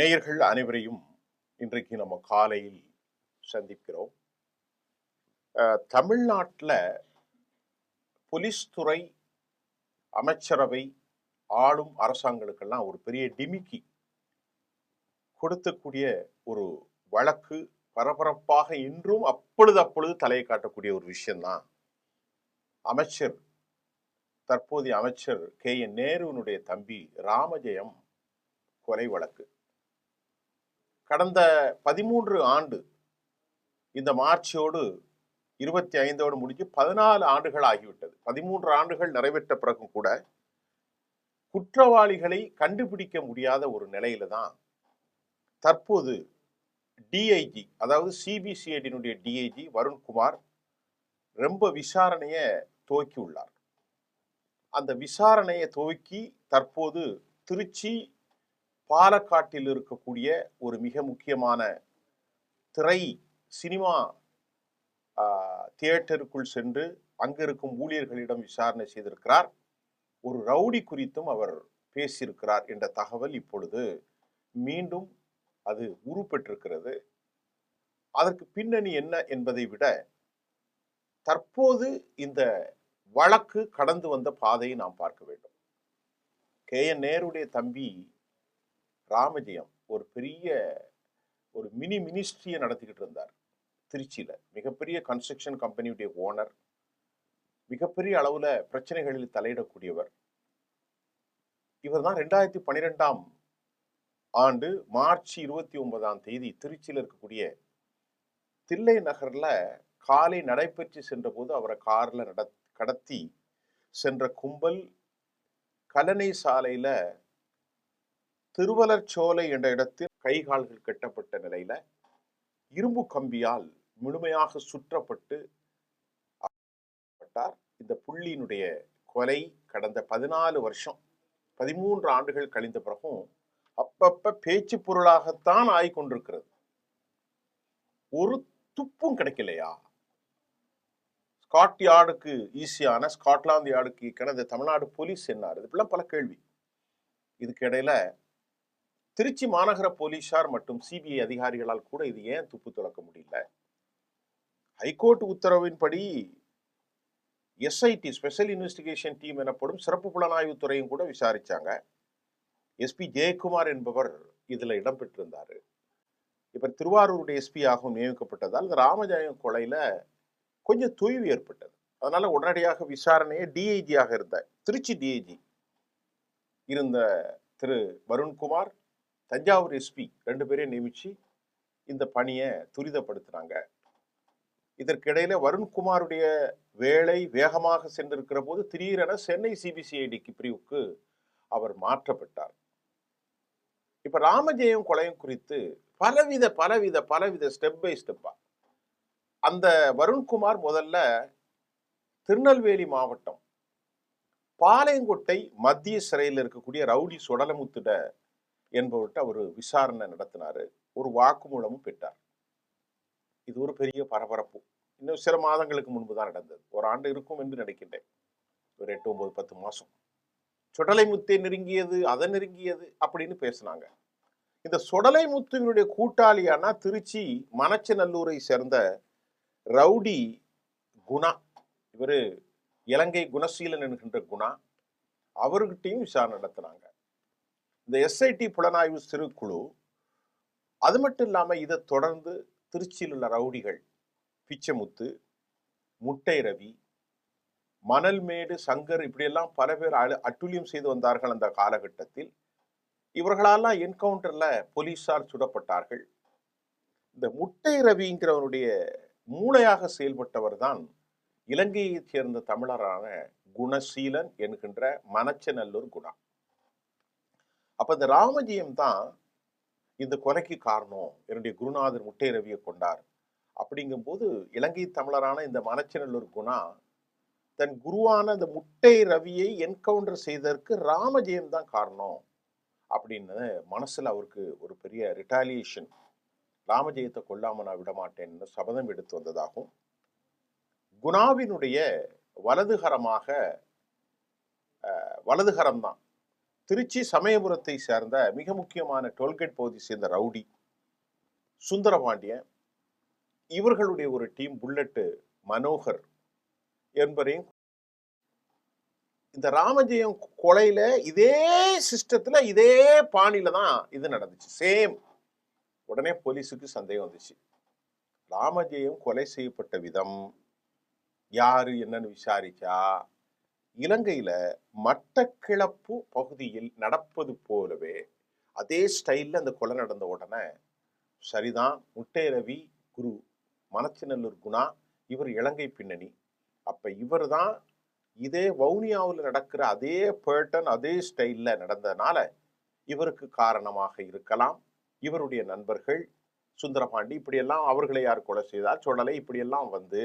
நேயர்கள் அனைவரையும் இன்றைக்கு நம்ம காலையில் சந்திக்கிறோம். தமிழ்நாட்டில் போலீஸ் துறை அமைச்சரவை ஆளும் அரசாங்களுக்கெல்லாம் ஒரு பெரிய டிமிக்கி கொடுத்தக்கூடிய ஒரு வழக்கு பரபரப்பாக இன்றும் அப்பொழுது அப்பொழுது தலையை காட்டக்கூடிய ஒரு விஷயம்தான் அமைச்சர் தற்போதைய அமைச்சர் கே என் நேருனுடைய தம்பி ராமஜெயம் கொலை வழக்கு. கடந்த பதிமூன்று ஆண்டு இந்த மார்ச்சோடு இருபத்தி ஐந்தோடு முடிஞ்சு பதினாலு ஆண்டுகள் ஆகிவிட்டது. பதிமூன்று ஆண்டுகள் நிறைவேற்ற பிறகும் கூட குற்றவாளிகளை கண்டுபிடிக்க முடியாத ஒரு நிலையில தான் தற்போது டிஐஜி அதாவது சிபிசிஐடியினுடைய டிஐஜி வருண்குமார் ரொம்ப விசாரணையை துவக்கி உள்ளார் அந்த விசாரணையை துவக்கி தற்போது திருச்சி பாலக்காட்டில் இருக்கக்கூடிய ஒரு மிக முக்கியமான திரை சினிமா தியேட்டருக்குள் சென்று அங்கு இருக்கும் ஊழியர்களிடம் விசாரணை செய்திருக்கிறார். ஒரு ரவுடி குறித்தும் அவர் பேசியிருக்கிறார் என்ற தகவல் இப்பொழுது மீண்டும் அது உருப்பெற்றிருக்கிறது. அதற்கு பின்னணி என்ன என்பதை விட தற்போது இந்த வழக்கு கடந்து வந்த பாதையை நாம் பார்க்க வேண்டும். கே. என். நேருடைய தம்பி ராமஜெயம் ஒரு பெரிய ஒரு மினி மினிஸ்ட்ரியை நடத்திக்கிட்டு இருந்தார். திருச்சியில். மிகப்பெரிய கன்ஸ்ட்ரக்ஷன் கம்பெனியுடைய ஓனர் மிகப்பெரிய அளவில் பிரச்சனைகளில் தலையிடக்கூடியவர். இவர் தான் ரெண்டாயிரத்தி பன்னிரெண்டாம் ஆண்டு மார்ச் இருபத்தி ஒன்பதாம் தேதி திருச்சியில் இருக்கக்கூடிய தில்லை நகரில் காலை நடைபெற்று சென்றபோது அவரை காரில் நட கடத்தி சென்ற கும்பல் கலனை சாலையில் திருவலர்ச்சோலை என்ற இடத்தில் கை கால்கள் கட்டப்பட்ட நிலையில இரும்பு கம்பியால் முழுமையாக சுற்றப்பட்டு இந்த புள்ளியினுடைய கொலை கடந்த பதினாலு வருஷம் பதிமூன்று ஆண்டுகள் கழிந்த பிறகும் அப்பப்ப பேச்சு பொருளாகத்தான் ஆய்கொண்டிருக்கிறது ஒரு துப்பும் கிடைக்கலையா? ஸ்காட் யார்டுக்கு ஈஸியான ஸ்காட்லாந்து யார்டுக்கு கிடந்த தமிழ்நாடு போலீஸ் என்னார் இப்படிலாம் பல கேள்வி. இதுக்கு இடையில திருச்சி மாநகர போலீசார் மற்றும் சிபிஐ அதிகாரிகளால் கூட இது ஏன் துப்பு துளக்க முடியல? ஹைகோர்ட் உத்தரவின்படி எஸ்ஐடி ஸ்பெஷல் இன்வெஸ்டிகேஷன் டீம் எனப்படும் சிறப்பு புலனாய்வு துறையும் கூட விசாரிச்சாங்க. எஸ்பி ஜெயக்குமார் என்பவர் இதில் இடம்பெற்றிருந்தார். இப்போ திருவாரூருடைய எஸ்பி ஆகவும் நியமிக்கப்பட்டதால் இந்த ராமஜாயம் கொலையில் கொஞ்சம் தொய்வு ஏற்பட்டது. அதனால் உடனடியாக விசாரணையை டிஐஜியாக இருந்த திருச்சி டிஐஜி இருந்த திரு வருண்குமார் தஞ்சாவூர் எஸ்பி ரெண்டு பேரையும் நியமித்து இந்த பணியை துரிதப்படுத்துனாங்க இதற்கிடையில வருண்குமாருடைய வேலை வேகமாக சென்றிருக்கிற போது திடீரென சென்னை சிபிசிஐடிக்கு பிரிவுக்கு அவர் மாற்றப்பட்டார். இப்ப ராமஜெயம் கொலையும் குறித்து பலவித பலவித பலவித ஸ்டெப் பை ஸ்டெப்பா அந்த வருண்குமார் முதல்ல திருநெல்வேலி மாவட்டம் பாளையங்கோட்டை மத்திய சிறையில் இருக்கக்கூடிய ரவுடி சுடலமுத்துட என்பவர்கிட்ட அவர் விசாரணை நடத்தினார். ஒரு வாக்குமூலமும் பெற்றார். இது ஒரு பெரிய பரபரப்பு. இன்னும் சில மாதங்களுக்கு முன்பு தான் நடந்தது. ஒரு ஆண்டு இருக்கும் என்று நினைக்கின்றேன். ஒரு எட்டு ஒன்பது பத்து மாதம் சுடலை முத்தை நெருங்கியது அதை நெருங்கியது அப்படின்னு பேசினாங்க. இந்த சுடலை முத்துவினுடைய கூட்டாளியானா திருச்சி மணச்சநல்லூரை சேர்ந்த ரவுடி குணா இவரு இலங்கை குணசீலன் என்கின்ற குணா அவர்கிட்டையும் விசாரணை நடத்தினாங்க. இந்த எஸ்ஐடி புலனாய்வு சிறுக்குழு அது மட்டும் இல்லாமல் இதை தொடர்ந்து திருச்சியில் உள்ள ரவுடிகள் பிச்சமுத்து முட்டை ரவி மணல்மேடு சங்கர் இப்படியெல்லாம் பல பேர் அட்டுழியம் செய்து வந்தார்கள் அந்த காலகட்டத்தில். இவர்களாலாம் என்கவுண்டரில் போலீஸார் சுடப்பட்டார்கள். இந்த முட்டை ரவிங்கிறவனுடைய மூளையாக செயல்பட்டவர் தான் இலங்கையைச் சேர்ந்த தமிழரான குணசீலன் என்கின்ற மனச்சநல்லூர் குணா. அப்போ இந்த ராமஜியம் தான் இந்த கொலைக்கு காரணம். என்னுடைய குருநாதர் முட்டை ரவியை கொண்டார். அப்படிங்கும்போது இலங்கை தமிழரான இந்த மணச்சநல்லூர் குணா தன் குருவான அந்த முட்டை ரவியை என்கவுண்டர் செய்ததற்கு ராமஜெயம் தான் காரணம் அப்படின்னு மனசில் அவருக்கு ஒரு பெரிய ரிட்டாலியேஷன் ராமஜெயத்தை கொல்லாம நான் விடமாட்டேன்னு சபதம் எடுத்து வந்ததாகவும் குணாவினுடைய வலதுகரமாக வலதுகரம் தான். திருச்சி சமயபுரத்தை சேர்ந்த மிக முக்கியமான டோல்கேட் பகுதியை சேர்ந்த ரவுடி சுந்தரபாண்டியன் இவர்களுடைய ஒரு டீம் புல்லட்டு மனோகர் என்பவரையும் இந்த ராமஜெயம் கொலையில இதே சிஸ்டத்துல இதே பாணியில தான் இது நடந்துச்சு. சேம் உடனே போலீஸுக்கு சந்தேகம் வந்துச்சு. ராமஜெயம் கொலை செய்யப்பட்ட விதம் யாரு என்னன்னு விசாரிச்சா? இலங்கையில மட்டக்கிளப்பு பகுதியில் நடப்பது போலவே அதே ஸ்டைலில் அந்த கொலை நடந்த உடனே சரிதான் முட்டை ரவி குரு மணச்சிநல்லூர் குணா இவர் இலங்கை பின்னணி. அப்போ இவர் தான் இதே வவுனியாவில் நடக்கிற அதே பேர்டன் அதே ஸ்டைலில் நடந்ததுனால இவருக்கு காரணமாக இருக்கலாம். இவருடைய நண்பர்கள் சுந்தரபாண்டி இப்படியெல்லாம் அவர்களை யார் கொலை செய்தால் சொல்லலை இப்படியெல்லாம் வந்து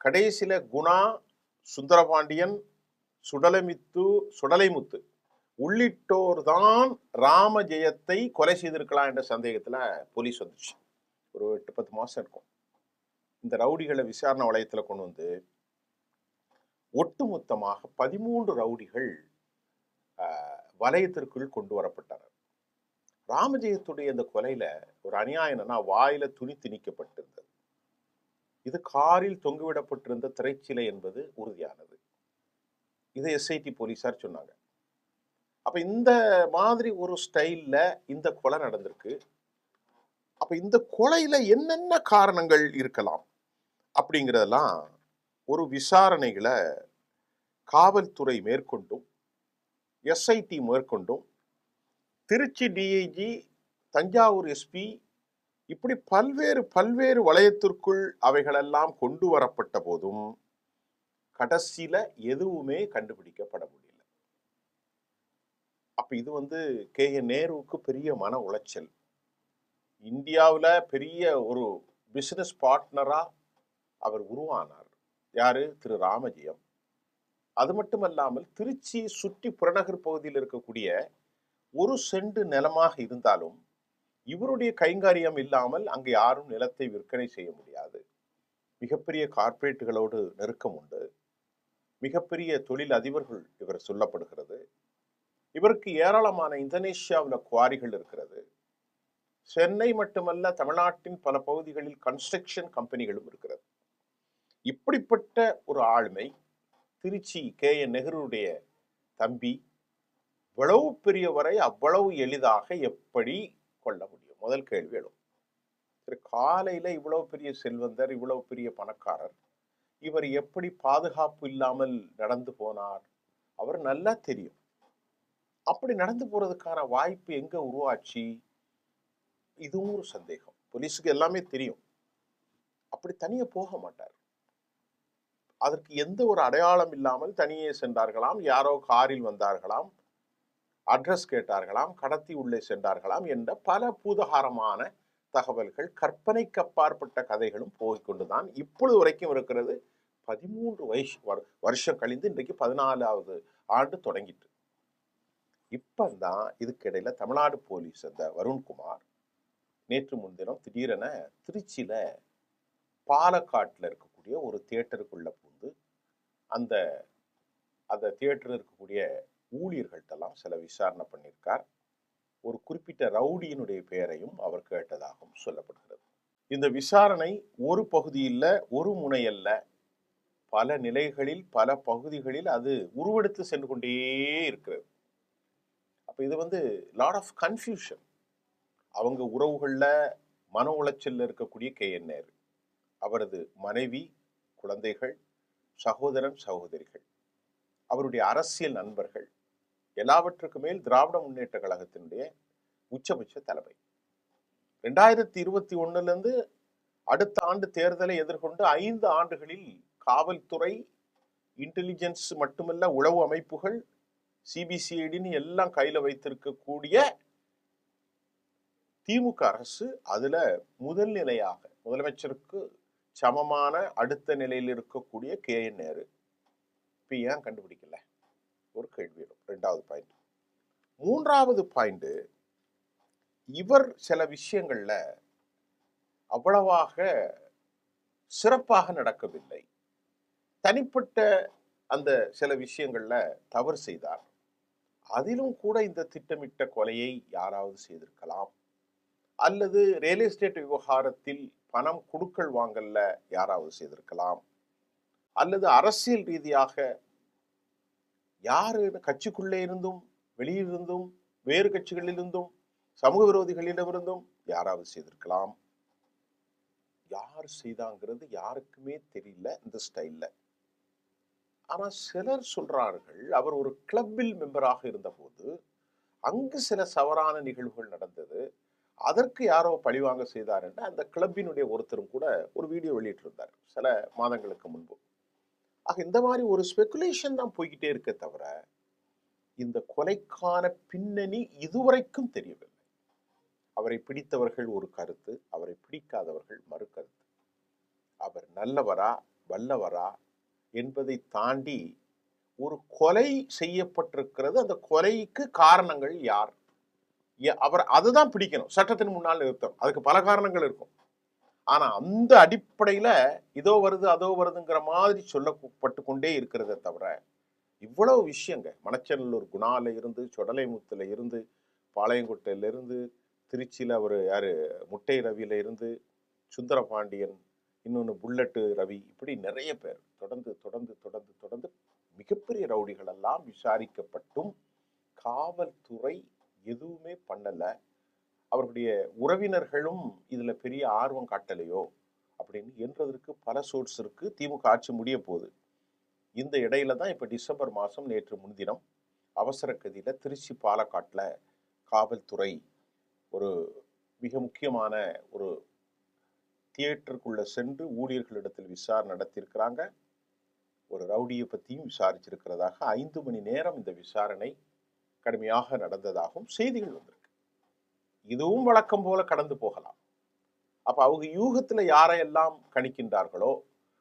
கடைசியில குணா சுந்தரபாண்டியன் சுடலைமித்து சுடலைமுத்து உள்ளிட்டோர் தான் ராமஜெயத்தை கொலை செய்திருக்கலாம் என்ற சந்தேகத்துல போலீஸ் வந்துச்சு. ஒரு எட்டு பத்து மாதம் இருக்கும். இந்த ரவுடிகளை விசாரணை வளையத்தில் கொண்டு வந்து ஒட்டுமொத்தமாக பதிமூன்று ரவுடிகள் ஆஹ், வலயத்திற்குள் கொண்டு வரப்பட்டனர் ராமஜெயத்துடைய இந்த கொலையில ஒரு அநியாயம் என்னன்னா வாயில துணி திணிக்கப்பட்டிருந்தது. இது காரில் தொங்குவிடப்பட்டிருந்த திரைச்சிலை என்பது உறுதியானது. இதை எஸ்ஐடி போலீஸார் சொன்னாங்க. அப்போ இந்த மாதிரி ஒரு ஸ்டைலில் இந்த கொலை நடந்திருக்கு. அப்போ இந்த கொலையில் என்னென்ன காரணங்கள் இருக்கலாம்? அப்படிங்கிறதெல்லாம் ஒரு விசாரணைகளை காவல்துறை மேற்கொண்டும் எஸ்ஐடி மேற்கொண்டும் திருச்சி டிஐஜி தஞ்சாவூர் எஸ்பி இப்படி பல்வேறு பல்வேறு வளையத்திற்குள் அவைகளெல்லாம் கொண்டு வரப்பட்ட போதும் கடைசியில எதுவுமே கண்டுபிடிக்கப்பட முடியல. அப்ப இது வந்து கே. என் நேருவுக்கு பெரிய மன உளைச்சல். இந்தியாவில் பெரிய ஒரு பிஸ்னஸ் பார்ட்னரா அவர் உருவானார். யாரு? திரு. ராமஜெயம். அது மட்டுமல்லாமல் திருச்சி சுற்றி புறநகர் பகுதியில் இருக்கக்கூடிய ஒரு செண்டு நிலமாக இருந்தாலும் இவருடைய கைங்காரியம் இல்லாமல் அங்கு யாரும் நிலத்தை விற்பனை செய்ய முடியாது. மிகப்பெரிய கார்ப்பரேட்டுகளோடு நெருக்கம் உண்டு. மிகப்பெரிய தொழில் அதிபர்கள் இவர் சொல்லப்படுகிறது. இவருக்கு ஏராளமான இந்தோனேஷியாவில் குவாரிகள் இருக்கிறது. சென்னை மட்டுமல்ல தமிழ்நாட்டின் பல பகுதிகளில் கன்ஸ்ட்ரக்ஷன் கம்பெனிகளும் இருக்கிறது. இப்படிப்பட்ட ஒரு ஆளுமை திருச்சி கே. என். நெஹ்ருடைய தம்பி இவ்வளவு பெரியவரை அவ்வளவு எளிதாக எப்படி கொள்ள முடியும். முதல் கேள்வி எழும். திரு காலையில இவ்வளோ பெரிய செல்வந்தர் இவ்வளோ பெரிய பணக்காரர் இவர் எப்படி பாதுகாப்பு இல்லாமல் நடந்து போனார்? அவர் நல்லா தெரியும். அப்படி நடந்து போறதுக்கான வாய்ப்பு எங்கே உருவாச்சு? இதுவும் ஒரு சந்தேகம். போலீஸுக்கு எல்லாமே தெரியும். அப்படி தனியே போக மாட்டார். அதற்கு எந்த ஒரு அடையாளம் இல்லாமல் தனியே சென்றார்களாம். யாரோ காரில் வந்தார்களாம். அட்ரஸ் கேட்டார்களாம் கடத்தி உள்ளே சென்றார்களாம் என்ற பல பூதகாரமான தகவல்கள் கற்பனைக்கு அப்பாற்பட்ட கதைகளும் போய்கொண்டுதான் இப்பொழுது வரைக்கும் இருக்கிறது. பதிமூன்று வயசு வரு- வருஷம் கழிந்து இன்றைக்கு பதினாலாவது ஆண்டு தொடங்கிட்டு. இப்போ தான் இதுக்கிடையில் தமிழ்நாடு போலீஸ் அந்த வருண்குமார் நேற்று முன்தினம் திடீரென திருச்சியில் பாலக்காட்டில் இருக்கக்கூடிய ஒரு தியேட்டருக்குள்ளே பூந்து அந்த அந்த தியேட்டரில் இருக்கக்கூடிய ஊழியர்கள்ட்டெல்லாம் சில விசாரணை பண்ணியிருக்கார் ஒரு குறிப்பிட்ட ரவுடியினுடைய பெயரையும் அவர் கேட்டதாகவும் சொல்லப்படுகிறது. இந்த விசாரணை ஒரு பகுதியில் ஒரு முனையல்ல பல நிலைகளில் பல பகுதிகளில் அது உருவெடுத்து சென்று கொண்டே இருக்கிறது. அப்போ இது வந்து லாட் ஆஃப் கன்ஃபியூஷன் அவங்க உறவுகளில் மன உளைச்சலில் இருக்கக்கூடிய கே என் நேரு அவரது மனைவி குழந்தைகள் சகோதரன் சகோதரிகள். அவருடைய அரசியல் நண்பர்கள். எல்லாவற்றுக்கு மேல் திராவிட முன்னேற்ற கழகத்தினுடைய உச்சபட்ச தலைமை. ரெண்டாயிரத்தி இருபத்தி ஒன்னுலேருந்து அடுத்த ஆண்டு தேர்தலை எதிர்கொண்டு ஐந்து ஆண்டுகளில் காவல்துறை இன்டெலிஜென்ஸ் மட்டுமல்ல உளவு அமைப்புகள் சிபிசிஐடின்னு எல்லாம் கையில் வைத்திருக்கக்கூடிய திமுக அரசு அதில் முதல் நிலையாக முதலமைச்சருக்கு சமமான அடுத்த நிலையில் இருக்கக்கூடிய கே என் நேரு. இப்போ ஏன் கண்டுபிடிக்கல? ஒரு கேள்வி ரெண்டாவது பாயிண்ட் மூன்றாவது பாயிண்ட் இவர் சில விஷயங்கள்ல அவ்வளவாக சிறப்பாக நடக்கவில்லை. தனிப்பட்ட அந்த சில விஷயங்கள்ல தவறு செய்தார். அதிலும் கூட இந்த திட்டமிட்ட கொலையை யாராவது செய்திருக்கலாம். அல்லது ரியல் எஸ்டேட் விவகாரத்தில் பணம் கொடுக்கல் வாங்கல்ல யாராவது செய்திருக்கலாம். அல்லது அரசியல் ரீதியாக யாரு கட்சிக்குள்ளே இருந்தும் வெளியிருந்தும் வேறு கட்சிகளிலிருந்தும் சமூக விரோதிகளிடமிருந்தும் யாராவது செய்திருக்கலாம். யார் செய்தாங்கிறது யாருக்குமே தெரியல இந்த ஸ்டைல்ல ஆனா சிலர் சொல்றார்கள் அவர் ஒரு கிளப்பில் மெம்பராக இருந்தபோது அங்கு சில சவறான நிகழ்வுகள் நடந்தது. அதற்கு யாரோ பழிவாங்க செய்தார் என்று அந்த கிளப்பினுடைய ஒருத்தரும் கூட ஒரு வீடியோ வெளியிட்டிருந்தார் சில மாதங்களுக்கு முன்பு. ஆக இந்த மாதிரி ஒரு ஸ்பெகுலேஷன் தான் போய்கிட்டே இருக்க தவிர இந்த கொலைக்கான பின்னணி இதுவரைக்கும் தெரியவில்லை. அவரை பிடித்தவர்கள் ஒரு கருத்து அவரை பிடிக்காதவர்கள் மறு கருத்து. அவர் நல்லவரா வல்லவரா என்பதை தாண்டி ஒரு கொலை செய்யப்பட்டிருக்கிறது. அந்த கொலைக்கு காரணங்கள் யார்? ஏ- அவர் அதுதான் பிடிக்கணும். சட்டத்தின் முன்னால் நிறுத்தம் அதுக்கு பல காரணங்கள் இருக்கும். ஆனா அந்த அடிப்படையில இதோ வருது அதோ வருதுங்கிற மாதிரி சொல்லப்பட்டு கொண்டே இருக்கிறதே தவிர இவ்வளவு விஷயங்க. மணச்சநல்லூர் குணால இருந்து சொடலைமுத்துல இருந்து பாளையங்கோட்டையில இருந்து திருச்சியில அவர் யாரு? முட்டை ரவியில இருந்து சுந்தரபாண்டியன் இன்னொன்று புல்லட்டு ரவி இப்படி நிறைய பேர் தொடர்ந்து தொடர்ந்து தொடர்ந்து தொடர்ந்து மிகப்பெரிய ரவுடிகள் எல்லாம் விசாரிக்கப்பட்டும் காவல்துறை எதுவுமே பண்ணலை. அவர்களுடைய உறவினர்களும் இதில் பெரிய ஆர்வம் காட்டலையோ அப்படின்னு என்றதற்கு பல சோர்ஸ் இருக்குது திமுக ஆட்சி முடிய போகுது. இந்த இடையில தான் இப்போ டிசம்பர் மாதம் நேற்று முன்தினம் அவசர கதியில் திருச்சி பாலக்காட்டில் காவல்துறை ஒரு மிக முக்கியமான ஒரு தியேட்டருக்குள்ளே சென்று ஊழியர்களிடத்தில் விசாரணை நடத்தியிருக்கிறாங்க. ஒரு ரவுடியை பற்றியும் விசாரிச்சிருக்கிறதாக ஐந்து மணி நேரம் இந்த விசாரணை கடுமையாக நடந்ததாகவும் செய்திகள் வந்திருக்கு. இதுவும் வழக்கம் போல கடந்து போகலாம். அப்ப அவங்க யூகத்துல யாரையெல்லாம் கணிக்கின்றார்களோ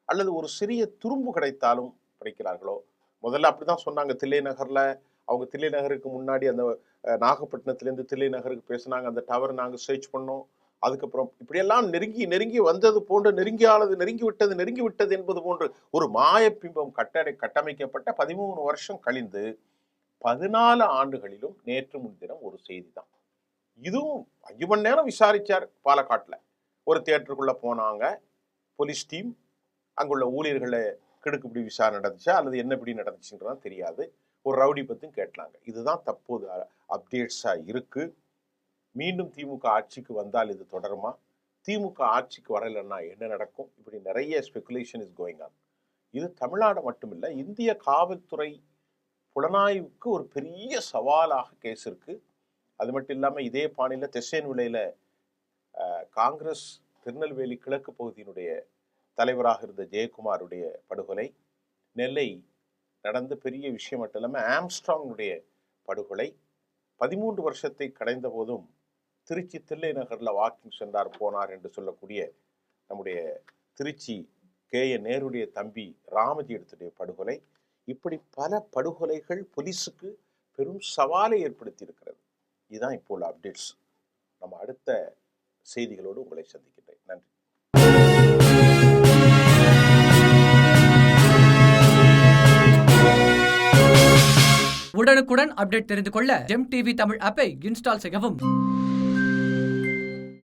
அல்லது ஒரு சிறிய துரும்பு கிடைத்தாலும் கிடைக்கிறார்களோ முதல்ல அப்படிதான் சொன்னாங்க தில்லை நகர்ல. அவங்க தில்லை நகருக்கு முன்னாடி அந்த நாகப்பட்டினத்திலேருந்து தில்லை நகருக்கு பேசினாங்க. அந்த டவர் நாங்கள் சர்ச் பண்ணோம். அதுக்கப்புறம் இப்படியெல்லாம் நெருங்கி நெருங்கி வந்தது போன்று நெருங்கியானது நெருங்கி விட்டது நெருங்கி விட்டது என்பது போன்று ஒரு மாயப்பிம்பம் கட்டடை கட்டமைக்கப்பட்ட பதிமூணு வருஷம் கழிந்து பதினாலு ஆண்டுகளிலும் நேற்று முன்தினம் ஒரு செய்தி தான் இதுவும் அஞ்சு மணி நேரம் விசாரிச்சார் பாலக்காட்டில். ஒரு தேட்டருக்குள்ளே போனாங்க. போலீஸ் டீம் அங்குள்ள ஊழியர்களை கிடுக்குப்பிடி விசாரணை நடந்துச்சா? அல்லது என்ன இப்படி நடந்துச்சுன்றது தெரியாது. ஒரு ரவுடி பற்றியும் கேட்டாங்க இதுதான் தற்போது அப்டேட்ஸாக இருக்குது மீண்டும் திமுக ஆட்சிக்கு வந்தால் இது தொடருமா? திமுக ஆட்சிக்கு வரலைன்னா என்ன நடக்கும்? இப்படி நிறைய ஸ்பெகுலேஷன் இஸ் கோயிங் ஆன் இது தமிழ்நாடு மட்டுமில்லை இந்திய காவல்துறை புலனாய்வுக்கு ஒரு பெரிய சவாலாக கேஸ் இருக்குது அது மட்டும் இல்லாமல் இதே பாணியில் தெசேன் விலையில் காங்கிரஸ் திருநெல்வேலி கிழக்கு பகுதியினுடைய தலைவராக இருந்த ஜெயக்குமாருடைய படுகொலை நெல்லை நடந்த பெரிய விஷயம் மட்டும் இல்லாமல் ஆம்ஸ்ட்ராங்குடைய படுகொலை பதிமூன்று வருஷத்தை கடைந்த போதும் திருச்சி தில்லை நகரில் வாக்கிங் சென்றார் போனார் என்று சொல்லக்கூடிய நம்முடைய திருச்சி கே. என் நேருடைய தம்பி ராமஜி எடுத்துடைய படுகொலை. இப்படி பல படுகொலைகள் போலீஸுக்கு பெரும் சவாலை ஏற்படுத்தி இருக்கிறது இதுதான் இப்போ உள்ள அப்டேட்ஸ் நம்ம அடுத்த செய்திகளோடு உங்களை சந்திக்கின்றேன். நன்றி. உடனுக்குடன் அப்டேட் தெரிந்து கொள்ள ஜெம் டிவி தமிழ் ஆப்பை இன்ஸ்டால் செய்யவும்.